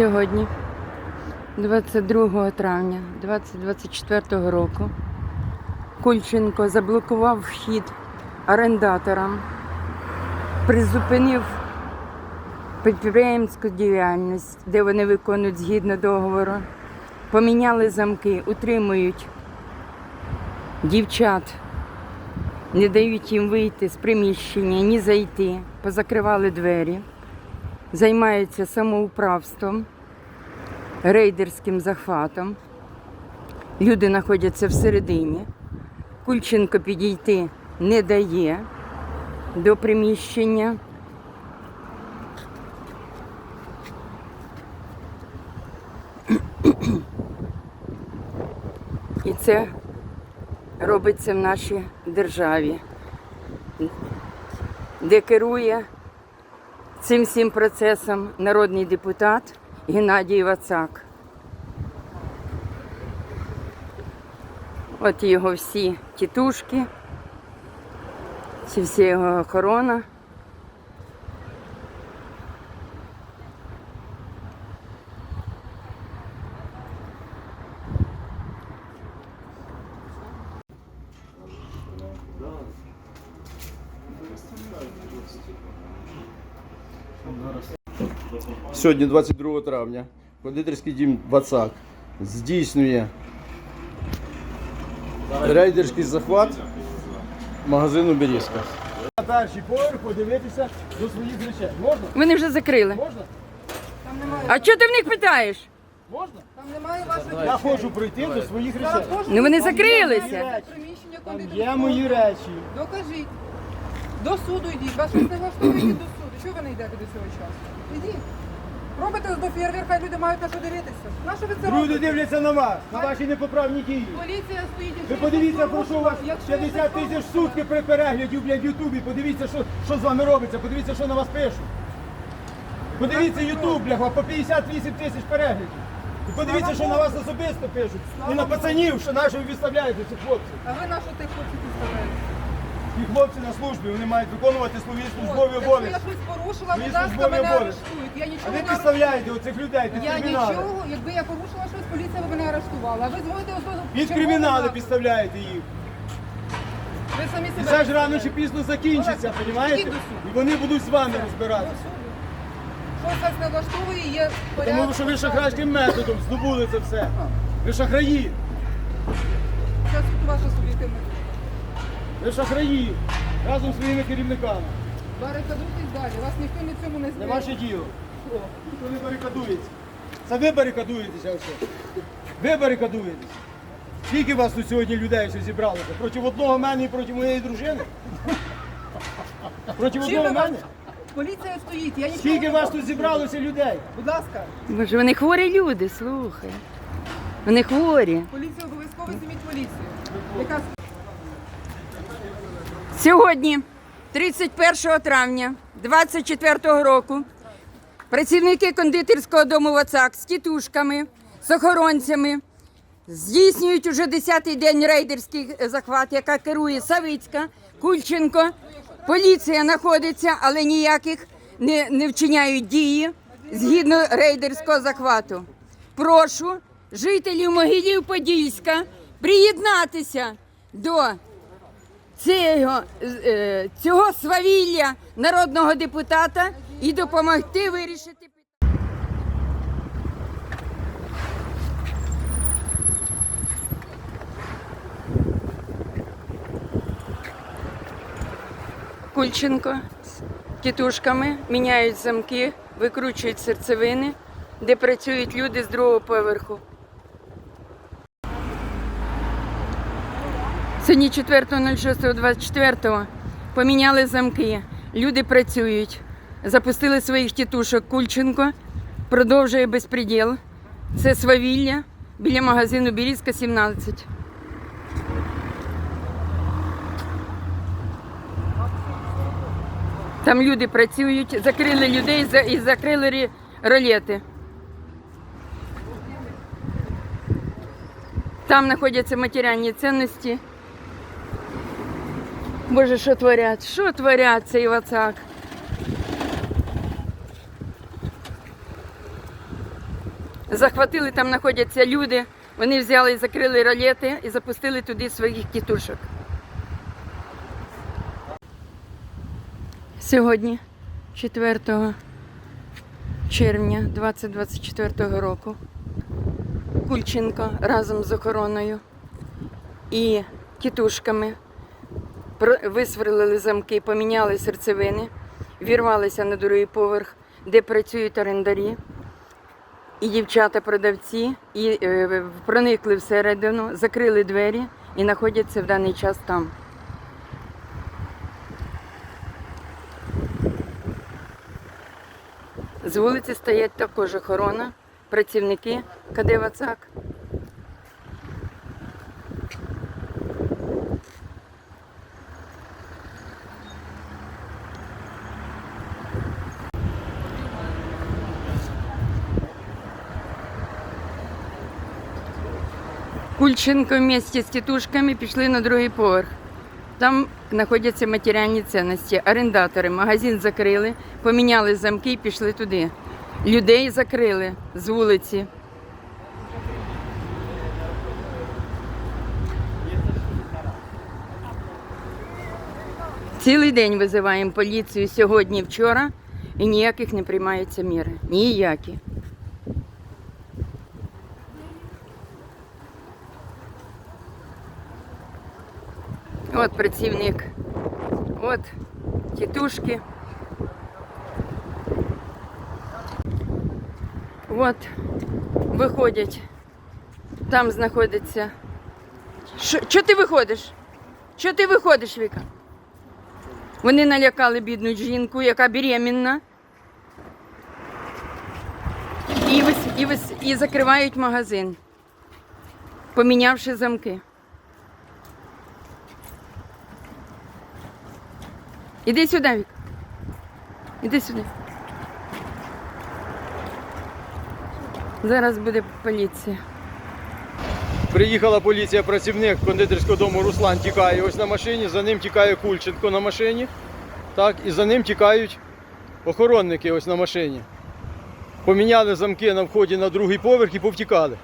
Сьогодні, 22 травня 2024 року, Кульченко заблокував вхід орендаторам, призупинив підприємську діяльність, де вони виконують згідно договору, поміняли замки, утримують дівчат, не дають їм вийти з приміщення, ні зайти, позакривали двері займаються самоуправством, рейдерським захватом. Люди знаходяться всередині. Кульченко підійти не дає до приміщення. І це робиться в нашій державі, де керує цим всім процесом народний депутат Геннадій Вацак. От його всі тітушки, ці всі його охорона. Сьогодні, 22 травня, кондитерський дім Бацак здійснює рейдерський захват магазину Берізка. На перший поверх подивитися до своїх речей. Можна? Вони вже закрили. Можна? А чого ти в них питаєш? Можна? Там немає ваших Я хочу пройти до своїх речей. Ну вони закрилися. приміщення Там є мої речі. Докажіть. До суду йдіть. Вас щось не влаштовує, до суду. Чого ви не йдете до цього часу? Ідіть. Робите до фейерверка, хай люди мають на що дивитися. На що ви це Люди робите? дивляться на вас, на ваші непоправні дії. Поліція стоїть. Ви подивіться, про що у вас 50 ви тисяч сутки при перегляді блядь, в Ютубі. Подивіться, що, що з вами робиться. Подивіться, що на вас пишуть. Подивіться Ютуб, бляха, по 58 тисяч переглядів. І подивіться, що на вас особисто пишуть. І на пацанів, що наші ви відставляєте цих хлопців. А ви на що тих хлопців підставляєте? Ті хлопці на службі, вони мають виконувати свої службові Якщо я щось порушила, будь ласка, службові мене обов'язки. арештують. Я нічого ви не підставляєте оцих людей під Я кримінали. нічого, якби я порушила щось, поліція б мене арештувала. А ви дзвоните ось Під кримінали підставляєте їх. Ви самі І себе це ж рано чи пізно закінчиться, Ідіть розумієте? до суду. І вони будуть з вами розбиратися. Щось вас не влаштовує, є порядок. Тому що ви шахрайським методом здобули це все. Ви шахраї. Це суд ваша суб'єктивна. Ви шахраї. Разом з своїми керівниками. Барикадуйтесь далі. Вас ніхто ні цьому не Не знає. ваше діло. Ніхто не барикадується. Це ви барикадуєтеся все. Ви барикадуєтесь. Скільки вас тут сьогодні людей все зібралося? Проти одного мене і проти моєї дружини? Проти Чим одного ви вас? мене? Поліція стоїть. Я нічого Скільки не вас тут зібралося людей? Будь ласка, Боже, вони хворі люди, слухай. Вони хворі. поліція обов'язково зніміть поліцію. Яка Сьогодні, 31 травня 2024 року, працівники кондитерського дому Вацак з тітушками, з охоронцями здійснюють уже 10-й день рейдерський захват, яка керує Савицька, Кульченко. Поліція знаходиться, але ніяких не, не вчиняють дії згідно рейдерського захвату. Прошу жителів Могилів Подільська приєднатися до цього, е, цього свавілля народного депутата і допомогти вирішити. Кульченко з тітушками міняють замки, викручують серцевини, де працюють люди з другого поверху. Сьогодні 4.06.24 поміняли замки. Люди працюють. Запустили своїх тітушок Кульченко. Продовжує безпреділ. Це свавілля біля магазину Бірізка 17. Там люди працюють, закрили людей і закрили ролети. Там знаходяться матеріальні цінності. Боже, що творять? Що творять цей вацак? Захватили, там знаходяться люди. Вони взяли і закрили ролети і запустили туди своїх тітушок. Сьогодні, 4 червня 2024 року, Кульченко разом з охороною і тітушками висверлили замки, поміняли серцевини, вірвалися на другий поверх, де працюють орендарі і дівчата-продавці, і е, проникли всередину, закрили двері і знаходяться в даний час там. З вулиці стоять також охорона, працівники КД Вацак. Кульченко вместе з тітушками пішли на другий поверх. Там знаходяться матеріальні цінності. Орендатори магазин закрили, поміняли замки і пішли туди. Людей закрили з вулиці. Цілий день визиваємо поліцію сьогодні, вчора, і ніяких не приймаються міри. Ніякі. От працівник. От тітушки. От виходять. Там знаходиться. Що ти виходиш? Що ти виходиш, Віка? Вони налякали бідну жінку, яка беременна. І, і, і закривають магазин, помінявши замки. Іди сюди, Вік. Іди сюди. Зараз буде поліція. Приїхала поліція, працівник кондитерського дому Руслан тікає ось на машині, за ним тікає Кульченко на машині. Так, і за ним тікають охоронники ось на машині. Поміняли замки на вході на другий поверх і повтікали.